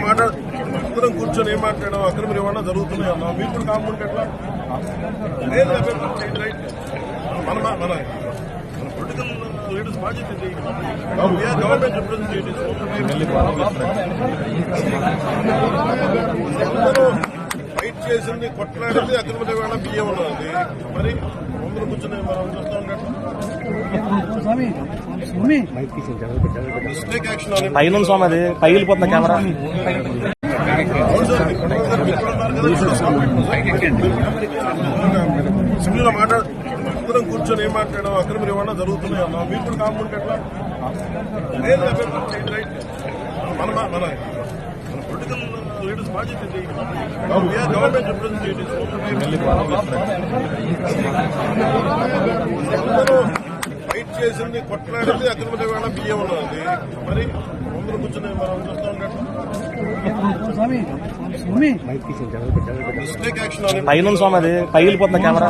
మాట్లాడు అందరం కూర్చొని ఏం మాట్లాడడం అక్కడ మీరు ఏమన్నా జరుగుతున్నాయి? అన్నా మీరు కూడా కాకుండా ఎట్లా? లేదు మన మన పొలిటికల్ లీడర్స్ బాధ్యత గవర్నమెంట్ రిప్రజెంటేటివ్స్ అందరూ ఫైట్ చేసింది కొట్లాడింది అక్రమ రవాణా బియ్యం ఉన్నది. మరి అందరూ కూర్చొని మనం చూస్తూ పైన స్వామి అది పగిలిపోతున్న కెమెరా అసెంబ్లీలో మాట్లాడు అందరం కూర్చొని ఏం మాట్లాడడం అక్కడ మీరు ఏమన్నా జరుగుతున్నాయి అన్నా మీరు కూడా కాకుండా ఎట్లా లేదు మన మన పొలిటికల్ లీడర్స్ బాధ్యత గవర్నమెంట్ రిప్రజెంటేటివ్స్ చేసింది కొట్లాడింది అక్రమ రవాణా బియ్యం ఉన్నది. మరి అందరూ కూర్చొని మనం చూస్తూ ఉంటాం మిస్టేక్ యాక్షన్ అని పైన స్వామి అది. పగిలిపోతున్న కెమెరా.